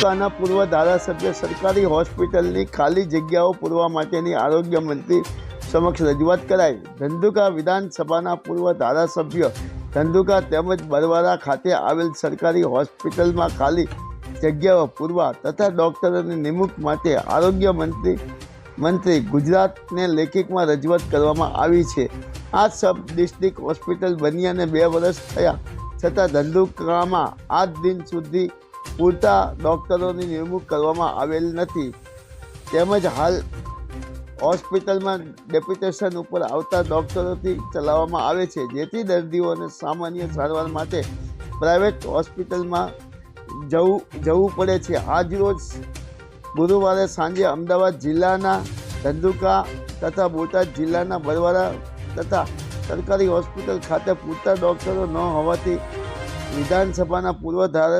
વિધાનસભાના પૂર્વ ધારાસભ્ય સરકારી હોસ્પિટલની ખાલી જગ્યાઓ પૂરવા માટેની આરોગ્ય મંત્રી સમક્ષ રજૂઆત કરાઈ. ધંધુકા વિધાનસભાના પૂર્વ ધારાસભ્ય ધંધુકા તેમજ બરવાડા ખાતે આવેલ સરકારી હોસ્પિટલમાં ખાલી જગ્યાઓ પૂરવા તથા ડૉક્ટરોની નિમણૂક માટે આરોગ્ય મંત્રી મંત્રી ગુજરાતને લેખિતમાં રજૂઆત કરવામાં આવી છે. આ સબ ડિસ્ટ્રિક્ટ હોસ્પિટલ બની અને બે વર્ષ થયા. છતાં ધંધુકામાં આજ દિન સુધી પૂરતા ડૉક્ટરોની નિમણૂક કરવામાં આવેલ નથી. તેમજ હાલ હોસ્પિટલમાં ડેપ્યુટેશન ઉપર આવતા ડૉક્ટરોથી ચલાવવામાં આવે છે, જેથી દર્દીઓને સામાન્ય સારવાર માટે પ્રાઇવેટ હોસ્પિટલમાં જવું જવું પડે છે. આજરોજ ગુરુવારે સાંજે અમદાવાદ જિલ્લાના ધંધુકા તથા બોટાદ જિલ્લાના બરવાડા તથા સરકારી હોસ્પિટલ ખાતે પૂરતા ડૉક્ટરો ન હોવાથી વિધાનસભાના પૂર્વ